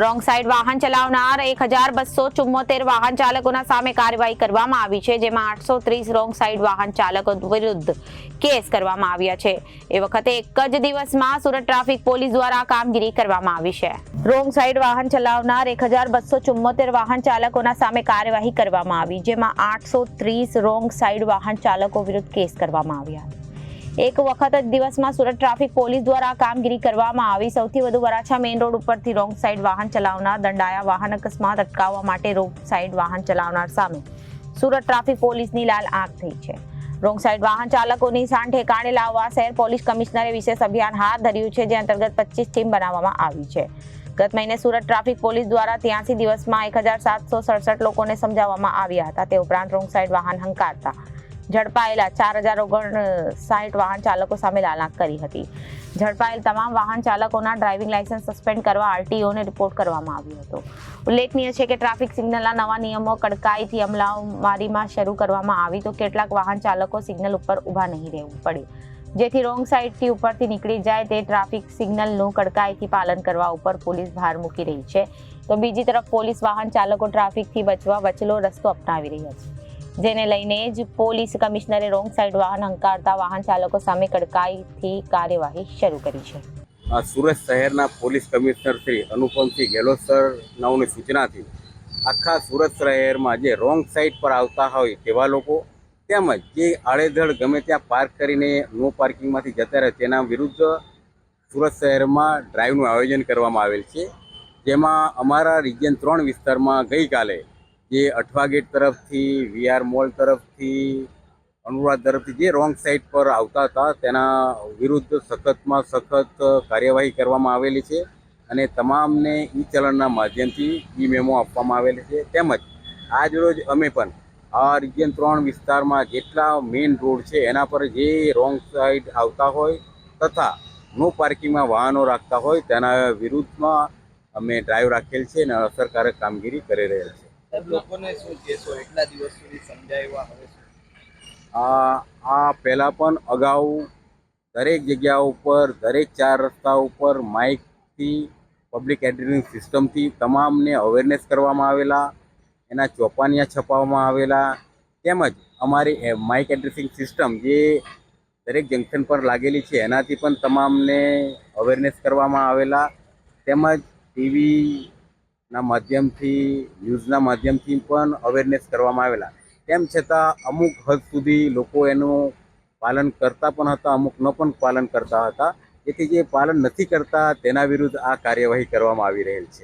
Wrong side વાહન ચલાવનાર એક હજાર બસો ચુમ્મોતેર વાહન ચાલકોના સામે કાર્યવાહી કરવામાં આવી છે, જેમાં આઠસો ત્રીસ રોંગ સાઈડ વાહન ચાલકો વિરુદ્ધ કેસ કરવામાં આવ્યા છે. એ વખતે એક જ દિવસમાં સુરત ટ્રાફિક પોલીસ દ્વારા કામગીરી કરવામાં આવી છે. રોંગ સાઈડ વાહન ચલાવનાર એક હજાર બસો ચુમ્મોતેર વાહન ચાલકોના સામે કાર્યવાહી કરવામાં આવી, જેમાં આઠસો ત્રીસ રોંગ સાઈડ વાહન ચાલકો વિરુદ્ધ કેસ કરવામાં આવ્યા. એક વખત જ દિવસમાં સુરત ટ્રાફિક પોલીસ દ્વારા કામગીરી કરવામાં આવી. સૌથી વધુ વરાછા મેઇન રોડ ઉપરથી રોંગ સાઇડ વાહન ચલાવનાર, દંડાયા વાહન અકસ્માત અટકાવવા માટે રોંગ સાઇડ વાહન ચલાવનાર સામે સુરત ટ્રાફિક પોલીસની લાલ આંખ થઈ છે. રોંગ સાઇડ વાહન ચાલકોની સાણ ઠેકાણે લાવવા શહેર પોલીસ કમિશનરે વિશેષ અભિયાન હાથ ધર્યું છે, જે અંતર્ગત પચીસ ટીમ બનાવવામાં આવી છે. ગત મહિને સુરત ટ્રાફિક પોલીસ દ્વારા ત્યાંસી દિવસમાં એક હજાર સાતસો સડસઠ લોકોને સમજાવવામાં આવ્યા હતા. તે ઉપરાંત રોંગ સાઇડ વાહન હંકારતા ઝડપાયેલા ચાર હજાર ઓગણ સાઠ વાહન ચાલકો સામે લાલાક કરી હતી. ઝડપાયેલ તમામ વાહન ચાલકોના ડ્રાઇવિંગ લાયસન્સ સસ્પેન્ડ કરવા આરટીઓને રિપોર્ટ કરવામાં આવ્યો હતો. ઉલ્લેખનીય છે કે ટ્રાફિક સિગ્નલના નવા નિયમો કડકાઈથી અમલાવારીમાં શરૂ કરવામાં આવી, તો કેટલાક વાહન ચાલકો સિગ્નલ ઉપર ઊભા નહીં રહેવું પડે. જેથી રોંગ સાઈડથી ઉપરથી નીકળી જાય તે ટ્રાફિક સિગ્નલનું કડકાઈથી પાલન કરવા ઉપર પોલીસ ભાર મૂકી રહી છે. તો બીજી તરફ પોલીસ વાહન ચાલકો ટ્રાફિકથી બચવા વચલો રસ્તો અપનાવી રહ્યા છે. જેને લઈને જ પોલીસ કમિશનરે રોંગ સાઈડ વાહન હંકારતા વાહન ચાલકો સામે કડકાઈથી કાર્યવાહી શરૂ કરી છે. સુરત શહેરના police commissioner Shri Anupamsinh Gehlot sir નાઓની સૂચનાથી આખા સુરત શહેરમાં જે રોંગ સાઈડ પર આવતા હોય તેવા લોકો તેમજ જે આડેધડ ગમે ત્યાં પાર્ક કરીને નો પાર્કિંગમાંથી જતા રહે તેના વિરુદ્ધ સુરત શહેરમાં ડ્રાઈવનું આયોજન કરવામાં આવેલ છે. જેમાં અમારા રિજિયન ત્રણ વિસ્તારમાં ગઈકાલે જે અઠવા ગેટ તરફથી વીઆર મોલ તરફથી અનુરાધ તરફથી જે રોંગ સાઈડ પર આવતા હતા, તેના વિરુદ્ધ સખતમાં સખત કાર્યવાહી કરવામાં આવેલી છે અને તમામને ઈ ચલણના માધ્યમથી ઈ મેમો આપવામાં આવેલી છે. તેમજ આજરોજ અમે પણ આ રિજિયન ત્રણ વિસ્તારમાં જેટલા મેઇન રોડ છે, એના પર જે રોંગ સાઈડ આવતા હોય તથા નો પાર્કિંગમાં વાહનો રાખતા હોય, તેના વિરુદ્ધમાં અમે ડ્રાઈવ રાખેલ છે અને અસરકારક કામગીરી કરી રહેલ છે. લોકોને શું કહેશો? એટલા દિવસ સુધી સમજાવ્યા હવે આ આ પહેલાં પણ અગાઉ દરેક જગ્યા ઉપર દરેક ચાર રસ્તા ઉપર માઇકથી પબ્લિક એડ્રેસિંગ સિસ્ટમથી તમામને અવેરનેસ કરવામાં આવેલા એના ચોપાનિયા છપાવવામાં આવેલા તેમજ અમારી એ માઇક એડ્રેસિંગ સિસ્ટમ જે દરેક જંકશન પર લાગેલી છે એનાથી પણ તમામને અવેરનેસ કરવામાં આવેલા તેમજ ટીવીના માધ્યમથી, ન્યૂઝના માધ્યમથી પણ અવેરનેસ કરવામાં આવેલા. તેમ છતાં અમુક હદ સુધી લોકો એનું પાલન કરતા પણ હતા, અમુક ન પણ પાલન કરતા હતા. જેથી જે પાલન નથી કરતા, તેના વિરુદ્ધ આ કાર્યવાહી કરવામાં આવી રહેલ છે.